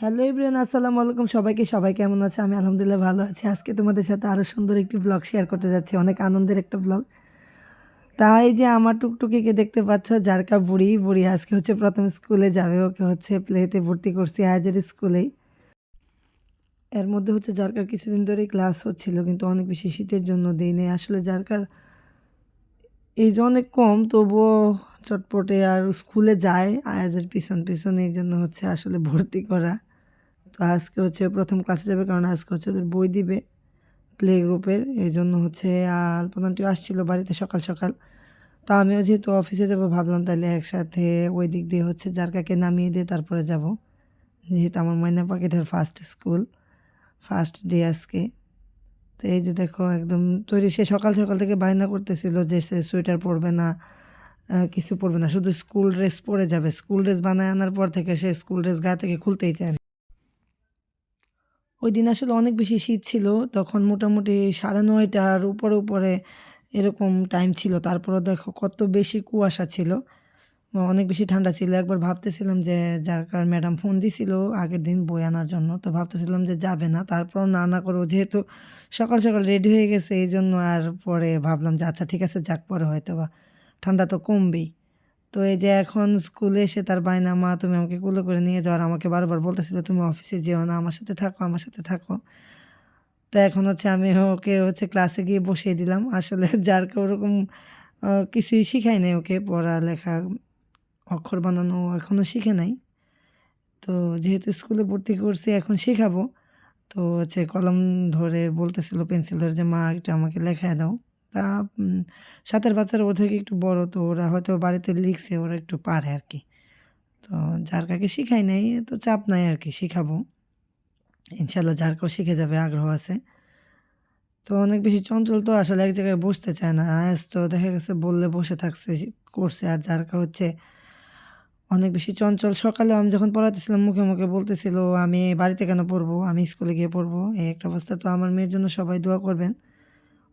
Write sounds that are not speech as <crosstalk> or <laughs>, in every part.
Hello ইব্রিয়ান আসসালামু আলাইকুম। সবাইকে সবাই কেমন আছে? আমি আলহামদুলিল্লাহ ভালো আছি। আজকে তোমাদের সাথে আরও সুন্দর একটি ব্লগ শেয়ার করতে যাচ্ছি। অনেক আনন্দের একটা ব্লগ তাই যে আমার টুকটুকিকে দেখতে পাচ্ছ জারকা বুড়ি। বুড়ি আজকে হচ্ছে প্রথম স্কুলে যাবে। ওকে হচ্ছে প্লেতে ভর্তি করছি আজের স্কুলেই এর মধ্যে হচ্ছে জারকার কিছুদিন ধরেই ক্লাস হচ্ছিল, কিন্তু অনেক বেশি শীতের জন্য দিই নেই। আসলে জারকার এই যে অনেক কম, তবুও চটপটে আর স্কুলে যায় আয়াজের পিছন পিছন। এই জন্য হচ্ছে আসলে ভর্তি করা। তো আজকে হচ্ছে প্রথম ক্লাসে যাবে কারণ আজকে হচ্ছে ওদের বই দিবে প্লে গ্রুপের এই জন্য হচ্ছে আলপনাটিও আসছিল বাড়িতে সকাল সকাল। তো আমিও যেহেতু অফিসে যাব, ভাবলাম তাহলে একসাথে ওই দিক দিয়ে হচ্ছে যার কাকে নামিয়ে দিয়ে তারপরে যাব। যেহেতু আমার ময়না পাকেটের ফার্স্ট স্কুল ফার্স্ট ডে আজকে। তো এই যে দেখো, একদম তৈরি, সে সকাল সকাল থেকে বায়না করতেছিল যে সে সোয়েটার পরবে না কিছু পরবে না, শুধু স্কুল ড্রেস পরে যাবে। স্কুল ড্রেস বানায় আনার পর থেকে সে স্কুল ড্রেস গা থেকে খুলতেই চায় ওই দিন আসলে অনেক বেশি শীত ছিল। তখন মোটামুটি সাড়ে নয়টার উপরে উপরে এরকম টাইম ছিল। তারপরে দেখো কত বেশি কুয়াশা ছিল। অনেক বেশি ঠান্ডা ছিল। একবার ভাবতেছিলাম যে যার কার ম্যাডাম ফোন দিছিল আগের দিন বই আনার জন্য। তো ভাবতেছিলাম যে যাবে না। তারপর না না করব যেহেতু সকাল সকাল রেডি হয়ে গেছে এই জন্য আর পরে ভাবলাম যে আচ্ছা ঠিক আছে, যাক, পরে হয়তো বা ঠান্ডা তো কমবেই। তো এই যে এখন স্কুলে এসে তার বায়না মা, তুমি আমাকে কুলো করে নিয়ে যাও আর আমাকে বারবার বলতেছিল, তুমি অফিসে যেও না, আমার সাথে থাকো, আমার সাথে থাকো। তো এখন হচ্ছে আমি ওকে হচ্ছে ক্লাসে গিয়ে বসিয়ে দিলাম। আসলে <laughs> যার ওরকম কিছুই শিখাই নাই ওকে পড়ালেখা, অক্ষর বানানো এখনও শিখে নাই। তো যেহেতু স্কুলে ভর্তি করছি, এখন শেখাবো। তো হচ্ছে কলম ধরে বলতেছিল পেন্সিল ধরে যে, মা, একটু আমাকে লেখায় দাও। সাতের বাচ্চারা ওর থেকে একটু বড় তো ওরা হয়তো বাড়িতে লিখছে, ওরা একটু পারে আর কি। তো যার কাকে শিখাই নাই তো চাপ নাই আর কি, শিখাবো। ইনশাল্লাহ যার কেউ শিখে যাবে, আগ্রহ আছে। তো অনেক বেশি চঞ্চল তো আসলে এক জায়গায় বসতে চায় না। আয়াস তো দেখা গেছে বললে বসে থাকছে, করছে। আর যার কা হচ্ছে অনেক বেশি চঞ্চল। সকালে আমি যখন পড়াতেছিলাম, মুখে মুখে বলতেছিল, আমি বাড়িতে কেন পড়ব? আমি স্কুলে গিয়ে পড়ব? এই একটা অবস্থা। তো আমার মেয়ের জন্য সবাই দোয়া করবেন।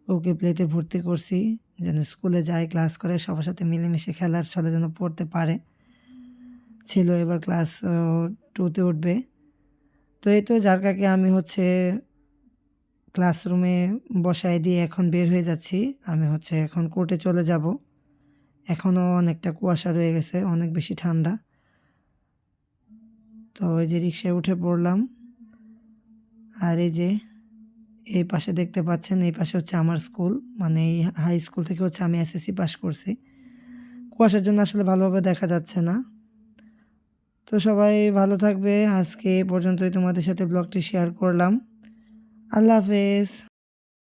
ওকে প্লেতে ভর্তি করছি, যেন স্কুলে যায়, ক্লাস করে, সবার সাথে মিলেমিশে খেলার ছলে যেন পড়তে পারে। ছিল এবার ক্লাস টুতে উঠবে। তো এই তো যার কাকে আমি হচ্ছে ক্লাসরুমে বসায় দিয়ে এখন বের হয়ে যাচ্ছি। আমি হচ্ছে এখন কোর্টে চলে যাব। এখনও অনেকটা কুয়াশা রয়ে গেছে, অনেক বেশি ঠান্ডা। তো ওই যে রিক্সায় উঠে পড়লাম। আর এই যে এই পাশে দেখতে পাচ্ছেন, এই পাশে হচ্ছে আমার স্কুল। মানে এই হাই স্কুল থেকে হচ্ছে আমি এসএসসি পাশ করছি। কুয়াশার জন্য আসলে ভালোভাবে দেখা যাচ্ছে না। তো সবাই ভালো থাকবে। আজকে এ পর্যন্তই তোমাদের সাথে ব্লগটি শেয়ার করলাম। আল্লাহ হাফেজ।